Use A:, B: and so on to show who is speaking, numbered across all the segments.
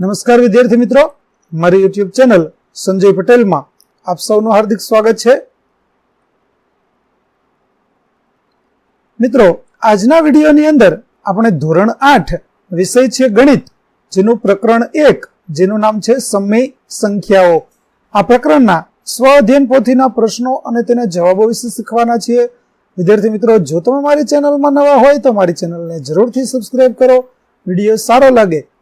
A: નમસ્કાર વિદ્યાર્થી મિત્રો. મારી યુટ્યુબ ચેનલ સંજય પટેલમાં આપ સૌનું હાર્દિક સ્વાગત છે. મિત્રો, આજના વિડીયોની અંદર આપણે ધોરણ આઠ વિષય છે ગણિત, જેનું પ્રકરણ એક, જેનું નામ છે સમય સંખ્યાઓ. આ પ્રકરણના સ્વ અધ્યયન પોથીના પ્રશ્નો અને તેના જવાબો વિશે શીખવાના છીએ. વિદ્યાર્થી મિત્રો, જો તમે મારી ચેનલમાં નવા હોય તો મારી ચેનલને જરૂરથી સબસ્ક્રાઇબ કરો. વીડિયો સારો લાગે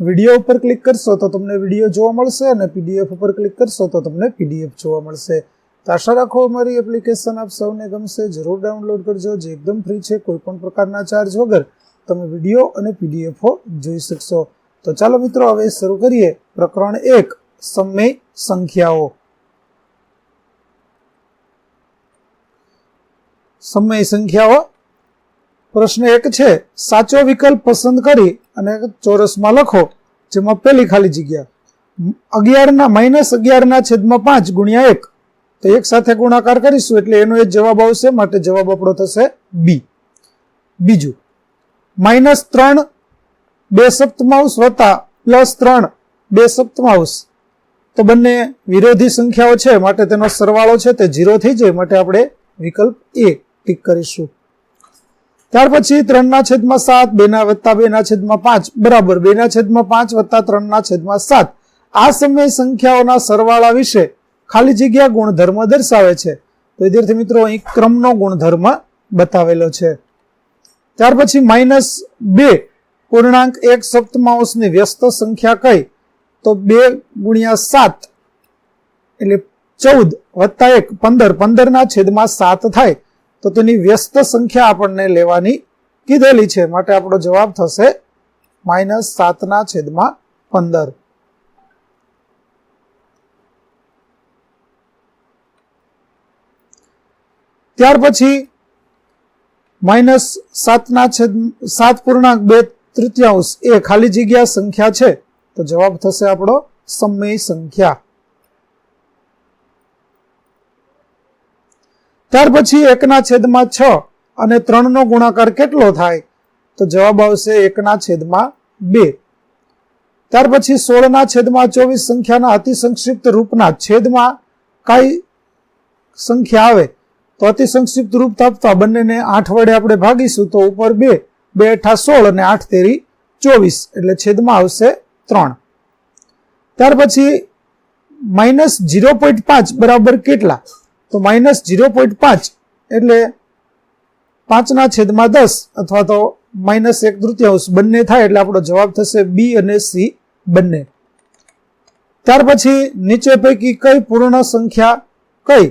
A: વીડિયો ઉપર ક્લિક કરશો તો તમને વીડિયો જોવા મળશે અને પીડીએફ ઉપર ક્લિક કરશો તો તમને પીડીએફ જોવા મળશે. તો આશા રાખો અમારી એપ્લિકેશન આપ સૌને ગમશે. જરૂર ડાઉનલોડ કરજો. જે એકદમ ફ્રી છે, કોઈ પણ પ્રકારના ચાર્જ વગર તમે વીડિયો અને પીડીએફો જોઈ શકશો. તો ચાલો મિત્રો, હવે શરૂ કરીએ. પ્રકરણ એક, સમય સંખ્યાઓ. સમય સંખ્યાઓ. પ્રશ્ન એક છે, સાચો વિકલ્પ પસંદ કરી અને ચોરસમાં લખો, જેમાં પહેલી ખાલી જગ્યા. અગિયારના, માઇનસ અગિયારના છેદમાં પાંચ ગુણ્યા એક. તો એક સાથે ગુણાકાર કરીશું એટલે એનો એ જવાબ આવશે, માટે જવાબ આપણો થશે બી. બીજું. માઇનસ ત્રણ, બે સપ્તમાંશ વત્તા પ્લસ ત્રણ, બે સપ્તમાંશ તો બંને વિરોધી સંખ્યાઓ છે, માટે તેનો સરવાળો છે તે ઝીરો થઈ જાય, માટે આપણે વિકલ્પ એ ટીક કરીશું. ત્યાર પછી ત્રણ ના છેદમાં સાત બે ના વત્તા બે ના છેદમાં પાંચ, બરાબર બે ના છેદમાં પાંચ વત્તા ત્રણ ના છેદમાં સાત. આ સમય સંખ્યાઓના સરવાળા વિશે ખાલી જગ્યા ગુણધર્મ દર્શાવે છે. તો વિદ્યાર્થી મિત્રો, અહીં ક્રમનો ગુણધર્મ બતાવેલો છે. ત્યાર પછી માઇનસ બે પૂર્ણાંક એક સપ્તમાંશની વ્યસ્ત સંખ્યા કઈ? તો બે ગુણ્યા સાત એટલે ચૌદ વત્તા એક, પંદર. પંદર ના છેદમાં સાત થાય. તો તેની વ્યસ્ત સંખ્યા આપણને લેવાની કીધેલી છે. માટે આપણો જવાબ થશે માઇનસ સાતના છેદમાં પંદર. ત્યાર પછી માઇનસ સાતના છેદ, સાત પૂર્ણાંક બે તૃતીયાંશ એ ખાલી જગ્યા સંખ્યા છે. તો જવાબ થશે આપણો સમય સંખ્યા. ત્યાર પછી એકના છેદમાં છ અને ત્રણનો ગુણાકાર કેટલો થાય? તો જવાબ આવશે એકના છેદમાં બે. ત્યાર પછી સોળના છેદમાં ચોવીસ સંખ્યાના અતિ સંક્ષિપ્ત રૂપના છેદમાં કઈ સંખ્યા આવે તો અતિ સંક્ષિપ્ત રૂપ આપતા બંનેને આઠ વડે આપણે ભાગીશું તો ઉપર બે બે અઠા સોળ અને આઠ તેરી ચોવીસ એટલે છેદમાં આવશે ત્રણ. ત્યાર પછી માઇનસ જીરો પોઈન્ટ પાંચ બરાબર કેટલા? તો માઇનસ જીરો પોઈન્ટ પાંચ એટલે પાંચના છેદમાં દસ અથવા તો માઇનસ એક તૃતીયાંશ બંને થાય એટલે આપણો જવાબ થશે બી અને સી બંને. ત્યાર પછી નીચે પૈકી કઈ પૂર્ણ સંખ્યા કઈ?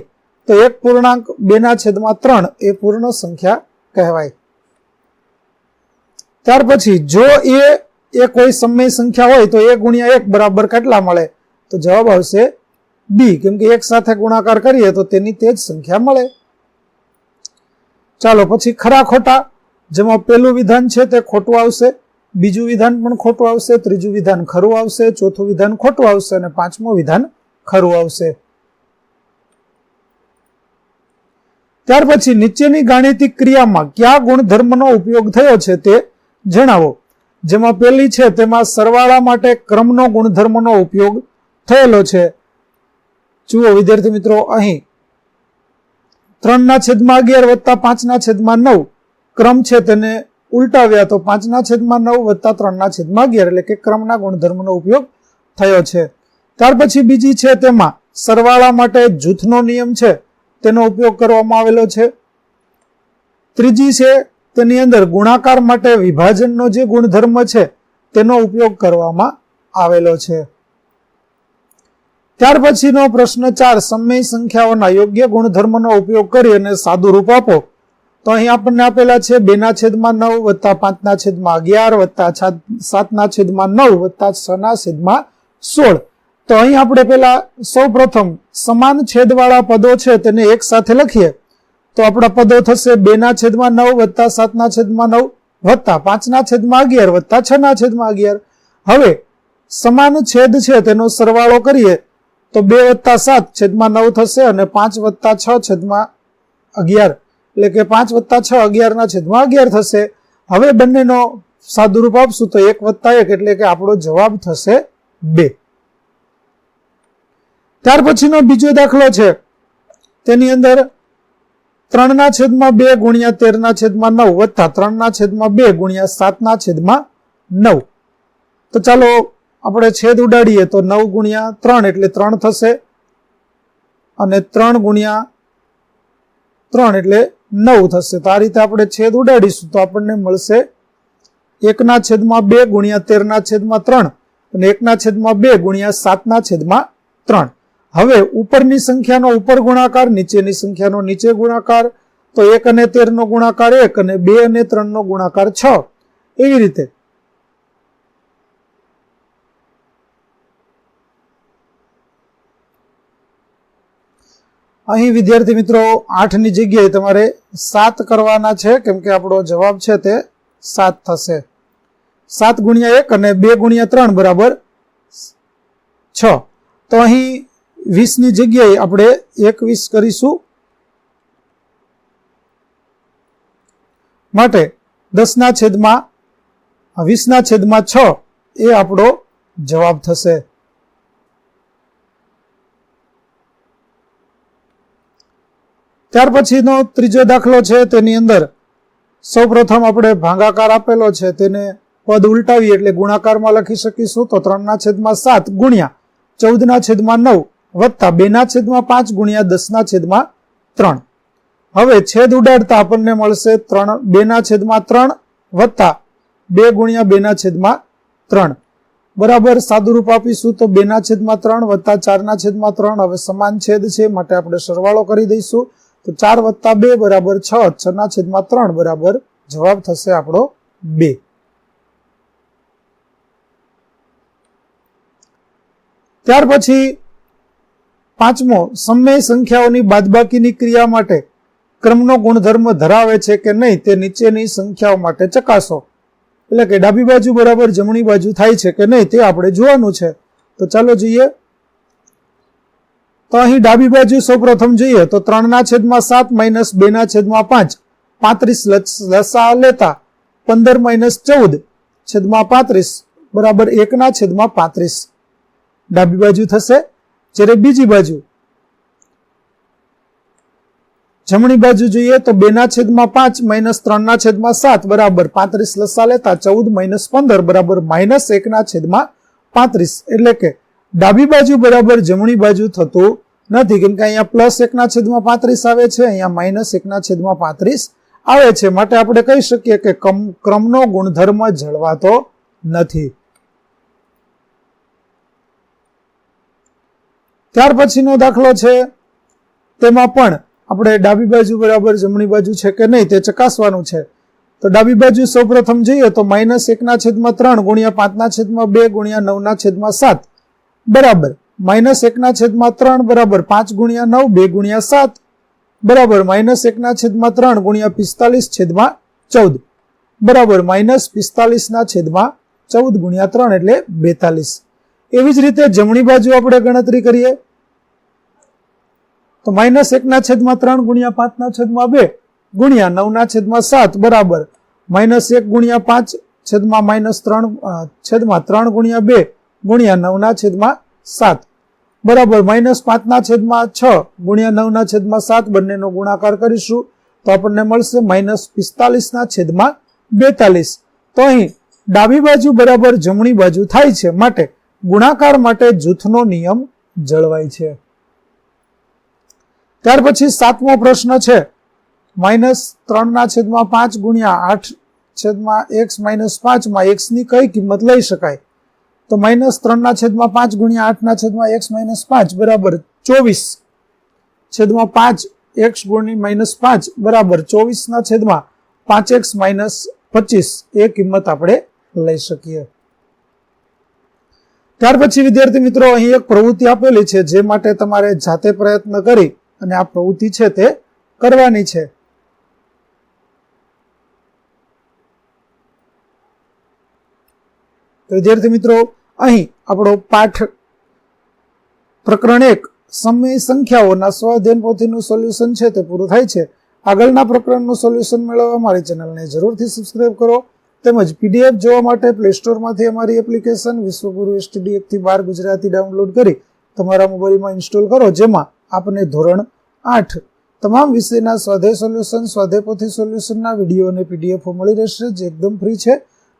A: તો એક પૂર્ણાંક બેના છેદમાં ત્રણ એ પૂર્ણ સંખ્યા કહેવાય. ત્યાર પછી જો એ એ કોઈ સમય સંખ્યા હોય તો એ ગુણ્યા એક બરાબર કેટલા મળે? તો જવાબ આવશે બી, કેમ કે એક સાથે ગુણાકાર કરીએ તો તેની તે જ સંખ્યા મળે. ચાલો, પછી ખરા ખોટા, જેમાં પેલું વિધાન છે તે ખોટું આવશે, બીજું વિધાન પણ ખોટું આવશે, ત્રીજું વિધાન ખરું આવશે, ચોથું વિધાન ખોટું આવશે અને પાંચમું વિધાન ખરું આવશે. ત્યાર પછી નીચેની ગાણિતિક ક્રિયામાં કયા ગુણધર્મનો ઉપયોગ થયો છે તે જણાવો. જેમાં પેલી છે તેમાં સરવાળા માટે ક્રમનો ગુણધર્મનો ઉપયોગ થયેલો છે. જુઓ વિદ્યાર્થી મિત્રો, અહીં ત્રણના છેદમાં અગિયાર વત્તા પાંચના છેદમાં નવ ક્રમ છે તેને ઉલટાવ્યા તો પાંચના છેદમાં નવ વત્તા ત્રણના છેદમાં અગિયાર એટલે કે ક્રમના ગુણધર્મનો ઉપયોગ થયો છે. ત્યાર પછી બીજી છે તેમાં સરવાળા માટે જૂથનો નિયમ છે, તેનો ઉપયોગ કરવામાં આવેલો છે. ત્રીજી છે તેની અંદર ગુણાકાર માટે વિભાજનનો જે ગુણધર્મ છે, તેનો ઉપયોગ કરવામાં આવેલો છે. ત્યાર પછીનો પ્રશ્ન ચાર, સમય સંખ્યાઓના યોગ્ય ગુણધર્મનો ઉપયોગ કરી અને સાદું રૂપ આપો. તો અહીં આપણને આપેલા છે બે ના છેદમાં નવ વત્તા પાંચના છેદમાં અગિયાર વત્તા સાતના છેદમાં નવ વત્તા છ ના છેદમાં સોળ. તો અહીં આપણે પેલા સૌ પ્રથમ સમાન છેદવાળા પદો છે તેને એક સાથે લખીએ. તો આપણા પદો થશે બે ના છેદમાં નવ વત્તા સાતના છેદમાં નવ વત્તા પાંચના છેદમાં અગિયાર વત્તા છ ના છેદમાં અગિયાર. હવે સમાન છેદ છે તેનો સરવાળો કરીએ. તો બે વત્તા સાત છેદમાં નવ થશે અને પાંચ વત્તા છ છેદમાં અગિયાર. એટલે કે પાંચ વત્તા છ અગિયારના છેદમાં અગિયાર થશે. હવે બંનેનો સાદુરૂપ આપશું તો એક વત્તા એક એટલે કે આપણો જવાબ થશે બે. ત્યાર પછીનો બીજો દાખલો છે. તેની અંદર ત્રણના છેદમાં બે ગુણ્યા તેરના છેદમાં નવ વત્તા ત્રણના છેદમાં બે ગુણ્યા સાતના છેદમાં નવ. તો ચાલો આપણે છેદ ઉડાડીએ તો નવ ગુણ્યા ત્રણ એટલે ત્રણ થશે. અને ત્રણ ગુણ્યા ત્રણ એટલે નવ થશે. તો આ રીતે આપણે છેદ ઉડાડીશું તો આપણને મળશે એકના છેદમાં બે ગુણ્યા તેરના છેદમાં ત્રણ અને એકના છેદમાં બે ગુણ્યા સાતના છેદમાં ત્રણ. હવે ઉપરની સંખ્યાનો ઉપર ગુણાકાર, નીચેની સંખ્યાનો નીચે ગુણાકાર, તો એક અને તેરનો ગુણાકાર એક અને બે અને ત્રણનો ગુણાકાર છ. એવી રીતે અહીં વિદ્યાર્થી મિત્રો, આઠની જગ્યાએ તમારે સાત કરવાના છે. કેમ કે આપણો જવાબ છે તે સાત થશે. સાત ગુણ્યા એક અને બે ગુણ્યા ત્રણ બરાબર છ. તો અહીં વીસની જગ્યાએ આપણે એકવીસ કરીશું. માટે દસના છેદમાં, વીસના છેદમાં છ એ આપણો જવાબ થશે. ત્યાર પછીનો ત્રીજો દાખલો છે તેની અંદર સૌ પ્રથમ આપણે ભાગાકાર આપેલો છે તેને પદ ઉલટાવી એટલે ગુણાકારમાં લખી શકીશું તો ત્રણના છેદમાં સાત ગુણ્યા ચૌદના છેદમાં નવ વત્તા બેના છેદમાં પાંચ ગુણ્યા દસના છેદમાં ત્રણ. હવે છેદ ઉડાડતા આપણને મળશે ત્રણ, બેના છેદમાં ત્રણ વત્તા બે ગુણ્યા બેના છેદમાં ત્રણ. બરાબર સાદુરૂપ આપીશું તો બેના છેદમાં ત્રણ વત્તા ચારના છેદમાં ત્રણ. હવે સમાન છેદ છે, માટે આપણે સરવાળો કરી દઈશું. તો ચાર વત્તા બે બરાબર છ છના છેદમાં ત્રણ બરાબર જવાબ થશે આપણો બે. ત્યાર પછી પાંચમો, સમય સંખ્યાઓની બાદબાકીની ક્રિયા માટે ક્રમનો ગુણધર્મ ધરાવે છે કે નહીં તે નીચેની સંખ્યાઓ માટે ચકાસો. એટલે કે ડાબી બાજુ બરાબર જમણી બાજુ થાય છે કે નહીં તે આપણે જોવાનું છે. તો ચાલો જોઈએ તો અહીં ડાબી બાજુ સૌપ્રથમ જોઈએ તો ત્રણના છેદમાં સાત માઇનસ બેના છેદમાં પાંચ, પાંત્રીસ લસા લેતા પંદર માઇનસ ચૌદ, છેદમાં પાંત્રીસ, બરાબર એકના છેદમાં પાંત્રીસ. ડાબી બાજુ થશે. જ્યારે બીજી બાજુ જમણી બાજુ જોઈએ તો બે ના છેદમાં પાંચ માઇનસ ત્રણ ના છેદમાં સાત, બરાબર પાંત્રીસ લસા લેતા ચૌદ માઇનસ પંદર, બરાબર માઇનસ એક ના છેદમાં પાંત્રીસ. એટલે કે ડાબી બાજુ બરાબર જમણી બાજુ થતું નથી. કેમ કે અહીંયા પ્લસ એકના છેદમાં પાંત્રીસ આવે છે, અહીંયા માઇનસ એકના છેદમાં પાંત્રીસ આવે છે. માટે આપણે કહી શકીએ કે ક્રમનો ગુણધર્મ જળવાતો નથી. ત્યાર પછીનો દાખલો છે. તેમાં પણ આપણે ડાબી બાજુ બરાબર જમણી બાજુ છે કે નહીં તે ચકાસવાનું છે. તો ડાબી બાજુ સૌ પ્રથમ જઈએ તો માઇનસ એકના છેદમાં ત્રણ ગુણ્યા પાંચના છેદમાં બે ગુણ્યા નવના છેદમાં સાત. બરાબર. માઇનસ એકના છેદમાં ત્રણ બરાબર પાંચ ગુણ્યા નવ, બે ગુણ્યા સાત. બરાબર, માઇનસ એકના છેદમાં ત્રણ ગુણ્યા પિસ્તાલીસ છેદમાં ચૌદ. બરાબર, માઇનસ પિસ્તાલીસના છેદમાં ચૌદ ગુણ્યા ત્રણ એટલે બેતાલીસ. એવી જ રીતે જમણી બાજુ આપણે ગણતરી કરીએ. તો માઇનસ એકના છેદમાં ત્રણ ગુણ્યા પાંચના છેદમાં બે, ગુણ્યા નવના છેદમાં સાત, બરાબર. માઇનસ એક ગુણ્યા પાંચ, છેદમાં માઇનસ ત્રણ છેદમાં ત્રણ ગુણ્યા બે ગુણ્યા નવના છેદમાં સાત. બરાબર માઇનસ પાંચના છેદમાં છ ગુણ્યા નવના છેદમાં સાત બંનેનો ગુણાકાર કરીશું. તો આપણને મળશે માઇનસ પિસ્તાલીસના છેદમાં બેતાલીસ. તો અહીં ડાબી બાજુ બરાબર જમણી બાજુ થાય છે માટે ગુણાકાર માટે જૂથનો નિયમ જળવાય છે. ત્યાર પછી સાતમો પ્રશ્ન છે. માઇનસ ત્રણના છેદમાં પાંચ ગુણ્યા આઠ છેદમાં એક્સ માઇનસ પાંચમાં એક્સની કઈ કિંમત લઈ શકાય? તો માઇનસ ત્રણના છેદમાં પાંચ ગુણ્યા આઠના છેદમાં એક્સ માઇનસ પાંચ બરાબર ચોવીસ. છેદમાં પાંચ એક્સ ગુણી માઇનસ પાંચ બરાબર ચોવીસના છેદમાં પાંચ એક્સ માઇનસ પચીસ. એ કિંમત આપણે લઈ શકીએ. ત્યાર પછી વિદ્યાર્થી મિત્રો, અહીં એક પ્રવૃત્તિ આપેલી છે જે માટે તમારે જાતે પ્રયત્ન કરી અને આ પ્રવૃત્તિ છે તે કરવાની છે. વિદ્યાર્થી મિત્રો અહીં આપણો પાઠ પ્રકરણ એક. સમય સંખ્યાઓના સ્વાધ્યન પોથીનું સોલ્યુશન છે તે પૂરું થાય છે. આગળના પ્રકરણનું સોલ્યુશન મેળવવા મારી ચેનલને જરૂરથી સબસ્ક્રાઇબ કરો. તેમજ પીડીએફ જોવા માટે પ્લે સ્ટોરમાંથી અમારી એપ્લિકેશન વિશ્વગુરુ એસટીડી એકથી બાર ગુજરાતી ડાઉનલોડ કરી તમારા મોબાઈલમાં ઇન્સ્ટોલ કરો, જેમાં આપને ધોરણ આઠ તમામ વિષયના સ્વાધ્યાય સોલ્યુશન સ્વાધ્યાય પોથી સોલ્યુશનના વીડિયો અને પીડીએફો મળી રહેશે, જે એકદમ ફ્રી છે.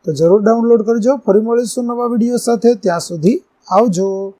A: તો જરૂર ડાઉનલોડ કરજો. ફરી મળીશું નવા વીડિયો સાથે. ત્યાં સુધી આવજો.